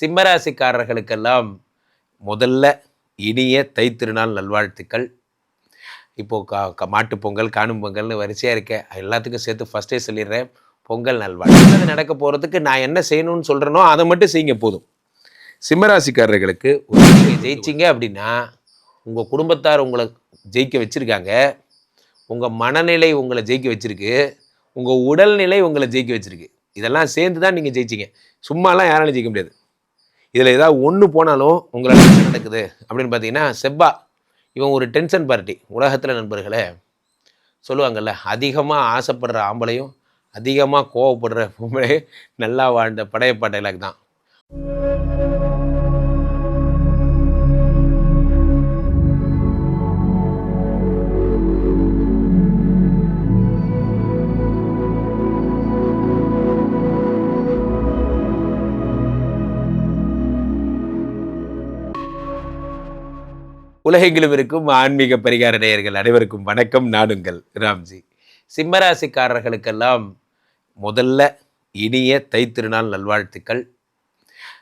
சிம்மராசிக்காரர்களுக்கெல்லாம் முதல்ல இனிய தைத்திருநாள் நல்வாழ்த்துக்கள். இப்போது கா க மாட்டுப் பொங்கல் காணும் பொங்கல்னு வரிசையாக இருக்க. எல்லாத்துக்கும் சேர்த்து ஃபஸ்ட்டே சொல்லிடுறேன். பொங்கல் நல்வாழ்த்து நடக்க போகிறதுக்கு நான் என்ன செய்யணும்னு சொல்கிறேனோ அதை மட்டும் செய்யுங்க போதும். சிம்மராசிக்காரர்களுக்கு ஒரு ஜெயிச்சிங்க அப்படின்னா உங்கள் குடும்பத்தார் உங்களை ஜெயிக்க வச்சுருக்காங்க. உங்கள் மனநிலை உங்களை ஜெயிக்க வச்சுருக்கு. உங்கள் உடல்நிலை உங்களை ஜெயிக்க வச்சிருக்கு. இதெல்லாம் சேர்ந்து தான் நீங்கள் ஜெயிச்சிங்க. சும்மாலாம் யாராலும் ஜெயிக்க முடியாது. இதில் ஏதாவது ஒன்று போனாலும் உங்களால் என்ன நடக்குது? அப்படின்னு பார்த்தீங்கன்னா செவ்வா இவன் ஒரு டென்ஷன் பார்ட்டி உலகத்தில் நண்பர்களே. சொல்லுவாங்கல்ல அதிகமாக ஆசைப்படுற ஆம்பளையும் அதிகமாக கோவப்படுற பொம்பளை நல்லா வாழ்ந்த படையப்பாட்டைகளுக்கு தான். உலகெங்கிலும் இருக்கும் ஆன்மீக பரிகார நேயர்கள் அனைவருக்கும் வணக்கம். நாடுங்கள் ராம்ஜி. சிம்மராசிக்காரர்களுக்கெல்லாம் முதல்ல இனிய தைத்திருநாள் நல்வாழ்த்துக்கள்.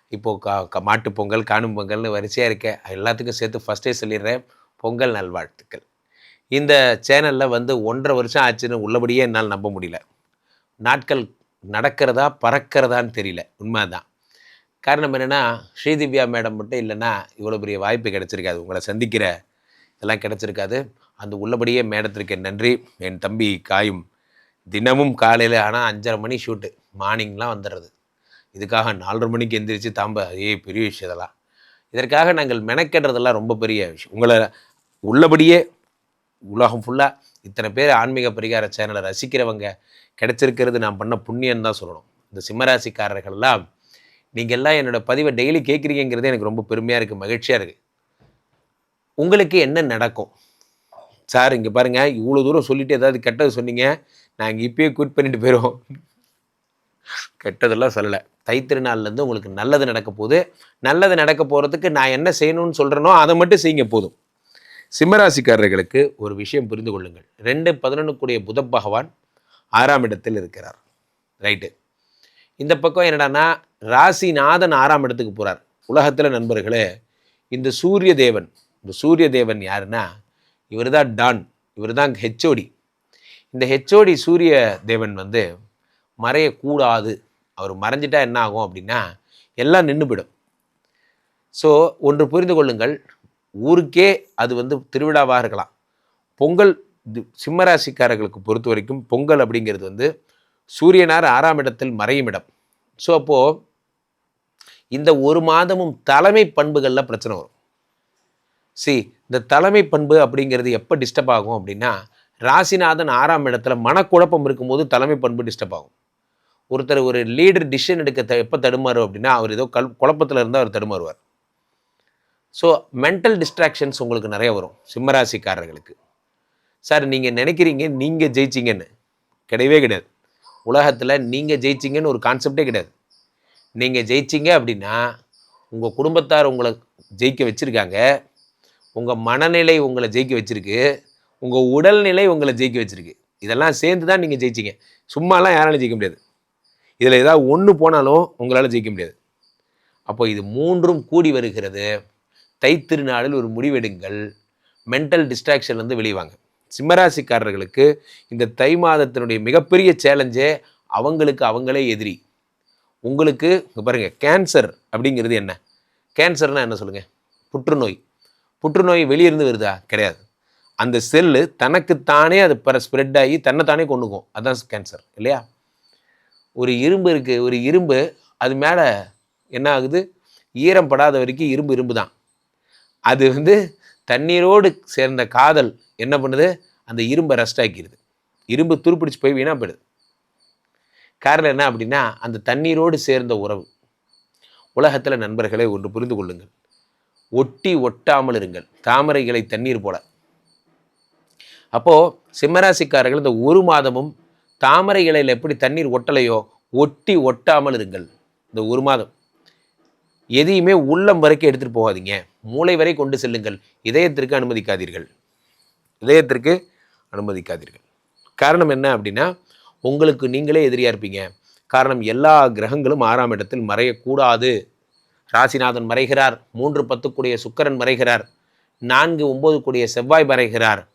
இப்போது கா க மாட்டுப் பொங்கல் காணும் பொங்கல்னு வரிசையாக இருக்க. எல்லாத்துக்கும் சேர்த்து ஃபஸ்ட்டே சொல்லிடுறேன். பொங்கல் நல்வாழ்த்துக்கள். இந்த சேனலில் வந்து ஒன்றரை வருஷம் ஆச்சுன்னு உள்ளபடியே என்னால் நம்ப முடியல. நாட்கள் நடக்கிறதா பறக்கிறதான்னு தெரியல. உண்மைதான். காரணம் என்னென்னா ஸ்ரீதிவ்யா மேடம் மட்டும் இல்லைன்னா இவ்வளோ பெரிய வாய்ப்பு கிடச்சிருக்காது. உங்களை சந்திக்கிற இதெல்லாம் கிடச்சிருக்காது. அந்த உள்ளபடியே மேடத்திற்கு நன்றி. என் தம்பி காயும் தினமும் காலையில் ஆனால் அஞ்சரை மணி ஷூட்டு மார்னிங்லாம் வந்துடுறது. இதுக்காக நாலரை மணிக்கு எந்திரிச்சு தாம்ப அதே பெரிய விஷயம் இதெல்லாம். இதற்காக நாங்கள் மெனக்கெடுறதெல்லாம் ரொம்ப பெரிய விஷயம். உங்களை உள்ளபடியே உலகம் ஃபுல்லாக இத்தனை பேர் ஆன்மீக பரிகார சேனலை ரசிக்கிறவங்க கிடச்சிருக்கிறது நான் பண்ண புண்ணியம் தான் சொல்லணும். இந்த சிம்மராசிக்காரர்கள்லாம் நீங்கள் எல்லாம் என்னோடய பதிவை டெய்லி கேட்குறீங்கிறது எனக்கு ரொம்ப பெருமையாக இருக்குது மகிழ்ச்சியாக இருக்குது உங்களுக்கு என்ன நடக்கும்? சார் இங்கே பாருங்கள் இவ்வளோ தூரம் சொல்லிட்டு ஏதாவது கெட்டது சொன்னீங்க நாங்கள் இப்பயே குவிட் பண்ணிட்டு போயிடுவோம் கெட்டதெல்லாம் சொல்லலை. தைத்திருநாள்லேருந்து உங்களுக்கு நல்லது நடக்க போகுது. நல்லது நடக்க போகிறதுக்கு நான் என்ன செய்யணும்னு சொல்கிறேனோ அதை மட்டும் செய்யுங்க போதும். சிம்மராசிக்காரர்களுக்கு ஒரு விஷயம் புரிந்து கொள்ளுங்கள். ரெண்டு பதினொன்றுக்குடைய புத பகவான் ஆறாம் இடத்தில் இருக்கிறார். ரைட்டு. இந்த பக்கம் என்னடான்னா ராசிநாதன் ஆறாம் இடத்துக்கு போகிறார் உலகத்தில் நண்பர்களே இந்த சூரிய தேவன் இந்த சூரிய தேவன் யாருன்னா இவர் தான் டான் இவர் தான் ஹெச்ஓடி இந்த ஹெச்ஓடி சூரிய தேவன் வந்து மறையக்கூடாது அவர் மறைஞ்சிட்டா என்ன ஆகும் அப்படின்னா எல்லாம் நின்று போயிடும். ஸோ ஒன்று புரிந்து கொள்ளுங்கள் ஊருக்கே அது வந்து திருவிழாவாக இருக்கலாம். பொங்கல் சிம்மராசிக்காரர்களுக்கு பொறுத்த வரைக்கும் பொங்கல் அப்படிங்கிறது வந்து சூரியனார் ஆறாம் இடத்தில் மறையும் இடம். ஸோ அப்போது இந்த ஒரு மாதமும் தலைமை பண்புகளில் பிரச்சனை வரும். சி இந்த தலைமை பண்பு அப்படிங்கிறது எப்போ டிஸ்டர்ப் ஆகும் அப்படின்னா ராசிநாதன் ஆறாம் இடத்துல மனக்குழப்பம் இருக்கும்போது தலைமை பண்பு டிஸ்டர்ப் ஆகும். ஒருத்தர் ஒரு லீடர் டிசிஷன் எடுக்க த எப்போ தடுமாறும் அப்படின்னா அவர் ஏதோ கல் குழப்பத்தில் இருந்தால் அவர் தடுமாறுவார். ஸோ மென்டல் டிஸ்ட்ராக்ஷன்ஸ் உங்களுக்கு நிறைய வரும் சிம்மராசிக்காரர்களுக்கு சார் நீங்கள் நினைக்கிறீங்க நீங்கள் ஜெயிச்சிங்கன்னு. கிடையவே கிடையாது. உலகத்தில் நீங்கள் ஜெயிச்சிங்கன்னு ஒரு கான்செப்டே கிடையாது. நீங்கள் ஜெயிச்சிங்க அப்படின்னா உங்கள் குடும்பத்தார் உங்களை ஜெயிக்க வச்சுருக்காங்க. உங்கள் மனநிலை உங்களை ஜெயிக்க வச்சுருக்கு. உங்கள் உடல்நிலை உங்களை ஜெயிக்க வச்சிருக்கு. இதெல்லாம் சேர்ந்து தான் நீங்கள் ஜெயிச்சிங்க. சும்மாலாம் யாராலும் ஜெயிக்க முடியாது. இதில் ஏதாவது ஒன்று போனாலும் உங்களால் ஜெயிக்க முடியாது. அப்போ இது மூன்றும் கூடி வருகிறது. தைத்திருநாளில் ஒரு முடிவெடுங்கள். மென்டல் டிஸ்ட்ராக்ஷன்லேருந்து வெளிவாங்க சிம்மராசிக்காரர்களுக்கு இந்த தை மாதத்தினுடைய மிகப்பெரிய சேலஞ்சே அவங்களுக்கு அவங்களே எதிரி. உங்களுக்கு பாருங்கள் கேன்சர் அப்படிங்கிறது என்ன? கேன்சர்னால் என்ன சொல்லுங்கள் புற்றுநோய். புற்றுநோய் வெளியிருந்து வருதா? கிடையாது. அந்த செல்லு தனக்குத்தானே அது பர ஸ்ப்ரெட் ஆகி தன்னைத்தானே கொண்டுக்கும் அதுதான் கேன்சர் இல்லையா? ஒரு இரும்பு இருக்குது ஒரு இரும்பு அது மேலே என்ன ஆகுது? ஈரம் படாத வரைக்கும் இரும்பு இரும்பு தான் அது வந்து தண்ணீரோடு சேர்ந்த காதல் என்ன பண்ணுது? அந்த இரும்பை ரஸ்ட் ஆக்கிடுது இரும்பு துருப்பிடிச்சு போய் வீணாக போயிடுது. காரணம் என்ன அப்படின்னா அந்த தண்ணீரோடு சேர்ந்த உறவு. உலகத்தில் நண்பர்களை ஒன்று புரிந்து கொள்ளுங்கள். ஒட்டி ஒட்டாமல் இருங்கள். தாமரைகளை தண்ணீர் போல. அப்போது சிம்மராசிக்காரர்கள் இந்த ஒரு மாதமும் தாமரை இலையில் எப்படி தண்ணீர் ஒட்டலையோ ஒட்டி ஒட்டாமல் இருங்கள். இந்த ஒரு மாதம். எதையுமே உள்ளம் வரைக்கும் எடுத்துகிட்டு போகாதீங்க. மூளை வரை கொண்டு செல்லுங்கள். இதயத்திற்கு அனுமதிக்காதீர்கள். இதயத்திற்கு அனுமதிக்காதீர்கள். காரணம் என்ன அப்படின்னா உங்களுக்கு நீங்களே எதிரியாக இருப்பீங்க. காரணம் எல்லா கிரகங்களும் ஆறாம் இடத்தில் மறையக்கூடாது. ராசிநாதன் மறைகிறார். மூன்று பத்துக்குடைய சுக்கரன் மறைகிறார். நான்கு ஒம்பது கூடிய செவ்வாய் மறைகிறார்.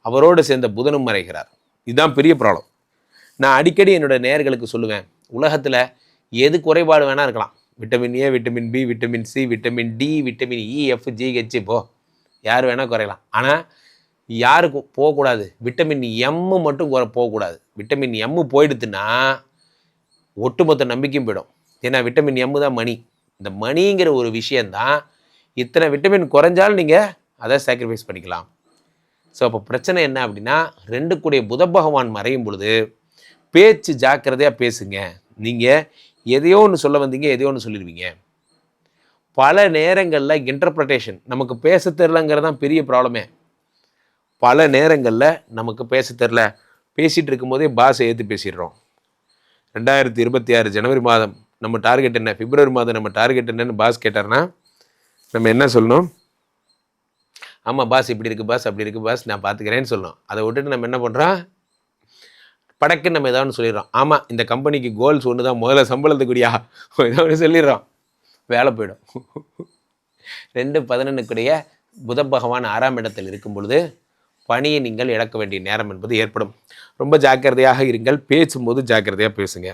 அவரோடு சேர்ந்த புதனும் மறைகிறார். இதுதான் பெரிய ப்ராப்ளம். நான் அடிக்கடி என்னோட நேர்களுக்கு சொல்லுவேன் உலகத்தில் எது குறைபாடு வேணால் இருக்கலாம். Vitamin A vitamin B vitamin C vitamin D vitamin E F G H போ. யார் வேணால் குறையலாம். ஆனால் யாருக்கும் போகக்கூடாது. விட்டமின் எம்மு மட்டும் குறை போகக்கூடாது. விட்டமின் எம்மு போயிடுத்துன்னா ஒட்டுமொத்த நம்பிக்கையும் போயிடும். ஏன்னா விட்டமின் எம்மு தான் மணி. இந்த மணிங்கிற ஒரு விஷயந்தான் இத்தனை விட்டமின் குறைஞ்சாலும் நீங்கள் அதை சாக்ரிஃபைஸ் பண்ணிக்கலாம். ஸோ அப்போ பிரச்சனை என்ன அப்படின்னா ரெண்டு கூடிய புத பகவான் மறையும் பொழுது பேச்சு ஜாக்கிரதையாக பேசுங்க. நீங்கள் எதையோ ஒன்று சொல்ல வந்தீங்க எதையோ ஒன்று சொல்லிடுவீங்க. பல நேரங்களில் இன்டர்பிரட்டேஷன் நமக்கு பேச தெரிலங்கிறது தான் பெரிய ப்ராப்ளமே பல நேரங்களில் நமக்கு பேச தெரில பேசிகிட்டு இருக்கும்போதே பாஸை ஏற்று பேசிடுறோம். ரெண்டாயிரத்தி இருபத்தி ஆறு ஜனவரி மாதம் நம்ம டார்கெட் என்ன? பிப்ரவரி மாதம் நம்ம டார்கெட் என்னன்னு பாஸ் கேட்டார்னா நம்ம என்ன சொல்லணும்? ஆமாம் பாஸ் இப்படி இருக்குது பாஸ் அப்படி இருக்குது பாஸ் நான் பார்த்துக்கிறேன்னு சொல்லணும். அதை விட்டுட்டு நம்ம என்ன பண்ணுறோம் படக்குன்னு நம்ம ஏதாவது சொல்லிடுறோம். ஆமாம் இந்த கம்பெனிக்கு கோல்ஸ் ஒன்று தான் முதல்ல சம்பளத்துக்குடியா? ஏதாவது சொல்லிடுறோம். வேலை போயிடும். ரெண்டு பதினொன்றுக்குடைய புத பகவான் ஆறாம் இடத்தில் இருக்கும் பொழுது பணியை நீங்கள் இழக்க வேண்டிய நேரம் என்பது ஏற்படும். ரொம்ப ஜாக்கிரதையாக இருங்கள். பேசும்போது ஜாக்கிரதையாக பேசுங்க.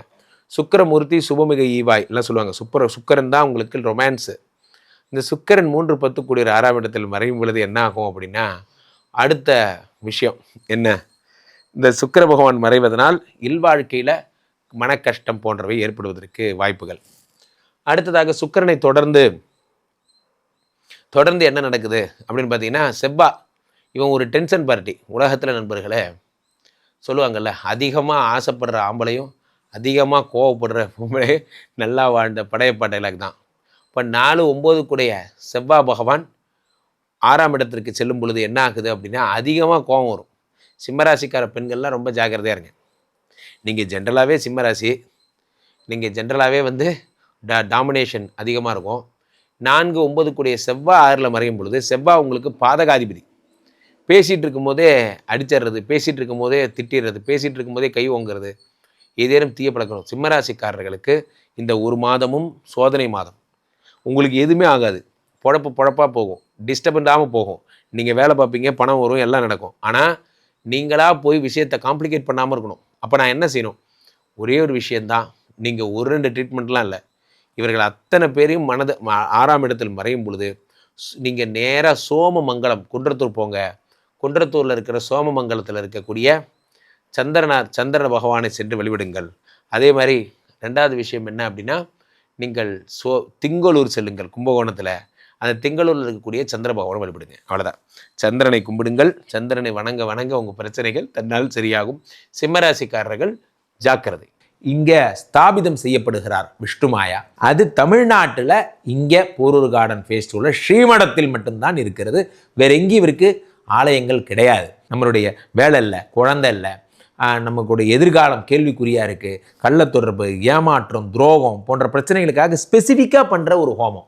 சுக்கரமூர்த்தி சுபமிக ஈவாய் எல்லாம் சொல்லுவாங்க. சுப்பர சுக்கரன் தான் உங்களுக்கு ரொமான்ஸு இந்த சுக்கரன் மூன்று பத்து கூடிய ஆறாம் இடத்தில் மறையும் பொழுது என்ன ஆகும் அப்படின்னா அடுத்த விஷயம் என்ன? இந்த சுக்கிர பகவான் மறைவதனால் இல்வாழ்க்கையில் மனக்கஷ்டம் போன்றவை ஏற்படுவதற்கு வாய்ப்புகள். அடுத்ததாக சுக்கிரனை தொடர்ந்து தொடர்ந்து என்ன நடக்குது அப்படின்னு பார்த்தீங்கன்னா செவ்வா இவன் ஒரு டென்ஷன் பார்ட்டி உலகத்தில் நண்பர்களே சொல்லுவாங்கல்ல அதிகமாக ஆசைப்படுற ஆம்பளையும் அதிகமாக கோவப்படுற பொம்பளை நல்லா வாழ்ந்த படையப்பா டைலாக் தான் இப்போ நாலு ஒம்பது கூடைய செவ்வா பகவான் ஆறாம் இடத்திற்கு செல்லும் பொழுது என்ன ஆகுது அப்படின்னா அதிகமாக கோபம் வரும். சிம்மராசிக்கார பெண்கள்லாம் ரொம்ப ஜாக்கிரதையாக இருங்க. நீங்கள் ஜென்ரலாகவே சிம்மராசி நீங்கள் ஜென்ரலாகவே வந்து டா டாமினேஷன் அதிகமாக இருக்கும். நான்கு ஒம்பது கூடிய செவ்வாய் ஆறில் மறையும் பொழுது செவ்வாய் உங்களுக்கு பாதகாதிபதி. பேசிகிட்டு இருக்கும்போதே அடிச்சிடுறது பேசிகிட்டு இருக்கும்போதே திட்டிடுறது பேசிகிட்டு இருக்கும்போதே கை ஓங்குறது ஏதேனும் தீய பழக்கணும். சிம்மராசிக்காரர்களுக்கு இந்த ஒரு மாதமும் சோதனை மாதம். உங்களுக்கு எதுவுமே ஆகாது. பொழப்பு பொழப்பாக போகும். டிஸ்டர்ப் போகும். நீங்கள் வேலை பார்ப்பீங்க பணம் வரும் எல்லாம் நடக்கும். ஆனால் நீங்களாக போய் விஷயத்தை காம்ப்ளிகேட் பண்ணாமல் இருக்கணும். அப்போ நான் என்ன செய்யணும்? ஒரே ஒரு விஷயந்தான் நீங்கள் ஒரு ரெண்டு ட்ரீட்மெண்ட்லாம் இல்லை. இவர்கள் அத்தனை பேரையும் மனது ஆறாம் இடத்தில் மறையும் பொழுது நீங்கள் நேராக சோமமங்கலம் குன்றத்தூர் போங்க. குன்றத்தூரில் இருக்கிற சோமமங்கலத்தில் இருக்கக்கூடிய சந்திரனார் சந்திரன பகவானை சென்று வழிபடுங்கள். அதே மாதிரி ரெண்டாவது விஷயம் என்ன அப்படின்னா நீங்கள் சோ திங்களூர் செல்லுங்கள் கும்பகோணத்தில். அந்த திங்களூரில் இருக்கக்கூடிய சந்திர பகவானை வழிபடுங்க. அவ்வளோதான் சந்திரனை கும்பிடுங்கள். சந்திரனை வணங்க வணங்க உங்கள் பிரச்சனைகள் தன்னால் சரியாகும். சிம்மராசிக்காரர்கள் ஜாக்கிரதை. இங்கே ஸ்தாபிதம் செய்யப்படுகிறார் விஷ்ணுமாயா அது தமிழ்நாட்டில் இங்கே போரூர் கார்டன் ஃபேஸ்டிவலில் ஸ்ரீமடத்தில் மட்டும்தான் இருக்கிறது. வேற எங்கேயும் இவருக்கு ஆலயங்கள் கிடையாது. நம்மளுடைய வேலை இல்லை குழந்தை இல்லை. நமக்குடைய எதிர்காலம் கேள்விக்குறியாக இருக்குது கள்ளத்தொடர்பு ஏமாற்றம் துரோகம் போன்ற பிரச்சனைகளுக்காக ஸ்பெசிஃபிக்காக பண்ணுற ஒரு ஹோமம்.